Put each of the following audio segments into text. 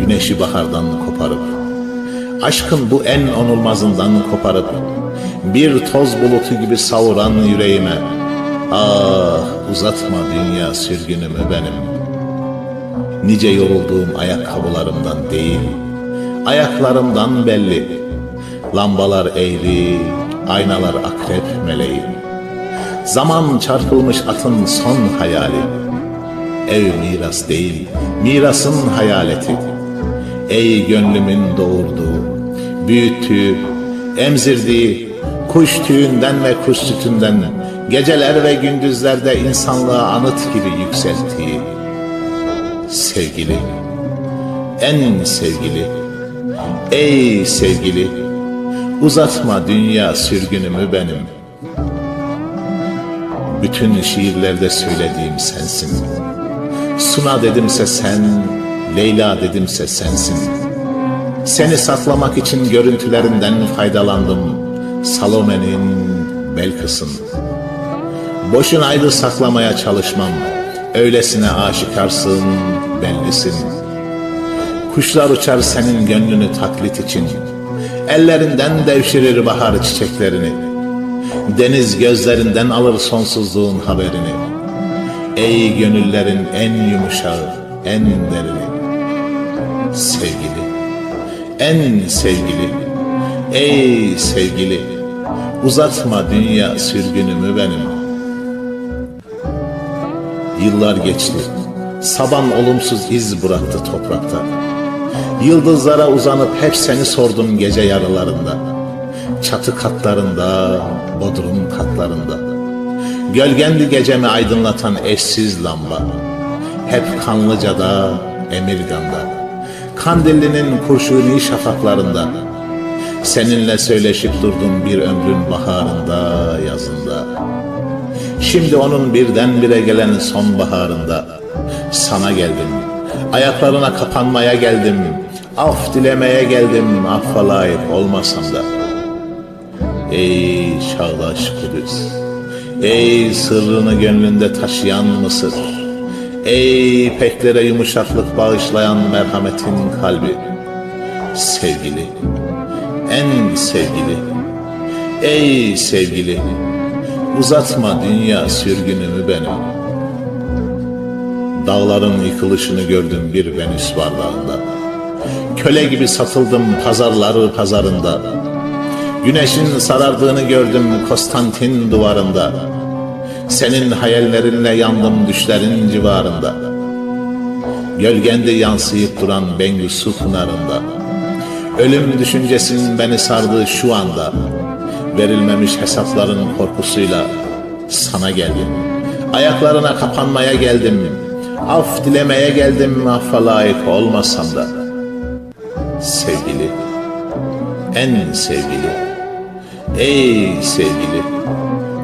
Güneşi bahardan koparıp Aşkın bu en onulmazından koparıp Bir toz bulutu gibi savuran yüreğime Ah uzatma dünya sürgünümü benim. Nice yorulduğum ayakkabılarımdan değil Ayaklarımdan belli. Lambalar eğri Aynalar akrep meleği. Zaman çarpılmış atın son hayali. Ev miras değil Mirasın hayaleti Ey gönlümün doğurduğu, büyüttüğü, emzirdiği, kuş tüyünden ve kuş sütünden, geceler ve gündüzlerde insanlığa anıt gibi yükselttiği, sevgili, en sevgili, ey sevgili, uzatma dünya sürgünümü benim. Bütün şiirlerde söylediğim sensin. Suna dedimse sen, Leyla dedimse sensin. Seni saklamak için görüntülerinden faydalandım. Salome'nin Belkıs'ın. Boşunaydı saklamaya çalışmam. Öylesine aşikarsın, bellisin. Kuşlar uçar senin gönlünü taklit için. Ellerinden devşirir bahar çiçeklerini. Deniz gözlerinden alır sonsuzluğun haberini. Ey gönüllerin en yumuşağı, en derini sevgili, en sevgili, ey sevgili, uzatma dünya sürgünümü benim. Yıllar geçti, saban olumsuz iz bıraktı toprakta. Yıldızlara uzanıp hep seni sordum gece yarılarında. Çatı katlarında, bodrum katlarında. Gölgendi gecemi aydınlatan eşsiz lamba. Hep Kanlıca'da, Emirgan'da. Kandilli'nin kurşuni şafaklarında. Seninle söyleşip durdum bir ömrün baharında, yazında. Şimdi onun birdenbire gelen sonbaharında. Sana geldim, ayaklarına kapanmaya geldim Af dilemeye geldim, affa layık olmasam da. Ey çağdaş Kudüs Ey sırrını gönlünde taşıyan Mısır Ey peklere yumuşaklık bağışlayan merhametin kalbi. Sevgili, en sevgili. Ey sevgili, uzatma dünya sürgünümü benim. Dağların yıkılışını gördüm bir Venüs bardağında Köle gibi satıldım pazarları pazarında. Güneşin sarardığını gördüm Konstantin duvarında senin hayallerinle yandım düşlerin civarında. Gölgende yansıyıp duran Bengü su pınarında. Ölüm düşüncesinin beni sardığı şu anda Verilmemiş hesapların korkusuyla sana geldim. Ayaklarına kapanmaya geldim. Af dilemeye geldim affa layık olmasam da. Sevgili En sevgili Ey sevgili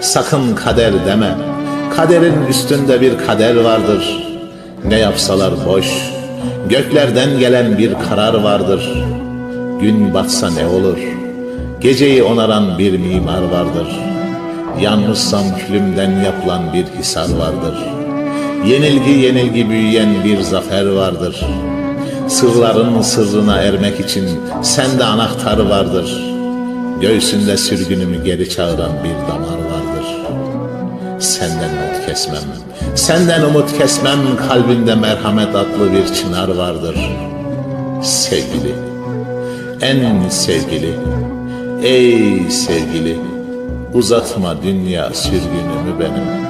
Sakın kader deme. Kaderin üstünde bir kader vardır. Ne yapsalar boş. Göklerden gelen bir karar vardır. Gün batsa ne olur? Geceyi onaran bir mimar vardır. Yanmışsam külümden yapılan bir hisar vardır. Yenilgi yenilgi büyüyen bir zafer vardır. Sırların sırrına ermek için sende anahtar vardır. Göğsünde sürgünümü geri çağıran bir damar Senden umut kesmem, senden umut kesmem Kalbinde merhamet adlı bir çınar vardır Sevgili, en sevgili, ey sevgili, uzatma dünya sürgünümü benim.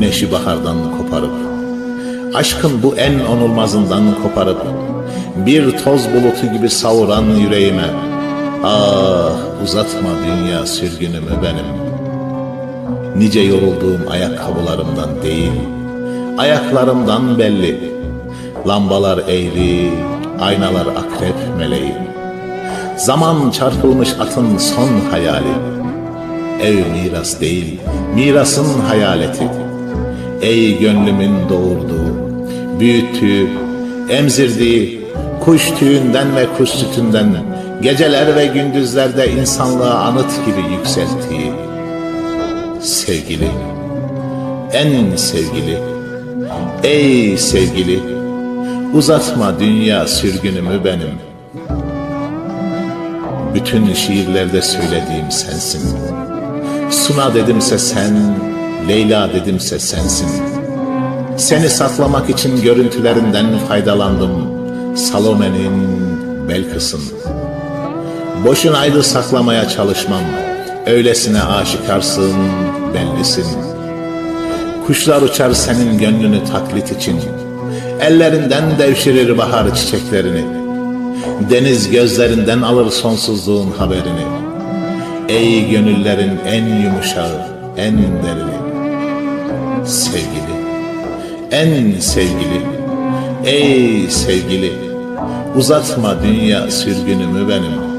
Güneşi bahardan koparıp Aşkın bu en onulmazından koparıp Bir toz bulutu gibi savuran yüreğime Ah uzatma dünya sürgünümü benim. Nice yorulduğum ayakkabılarımdan değil Ayaklarımdan belli. Lambalar eğri Aynalar akrep meleği. Zaman çarpılmış atın son hayali. Ev miras değil Mirasın hayaleti Ey gönlümün doğurduğu, büyüttüğü, emzirdiği, kuş tüyünden ve kuş sütünden, geceler ve gündüzlerde insanlığa anıt gibi yükselttiği, sevgili, en sevgili, ey sevgili, uzatma dünya sürgünümü benim. Bütün şiirlerde söylediğim sensin. Suna dedimse sen, Leyla dedimse sensin. Seni saklamak için görüntülerinden faydalandım. Salome'nin, Belkıs'ın. Boşunaydı saklamaya çalışmam. Öylesine aşikarsın, bellisin. Kuşlar uçar senin gönlünü taklit için. Ellerinden devşirir bahar çiçeklerini. Deniz gözlerinden alır sonsuzluğun haberini. Ey gönüllerin en yumuşağı, en derini sevgili, en sevgili, ey sevgili, uzatma dünya sürgünümü benim.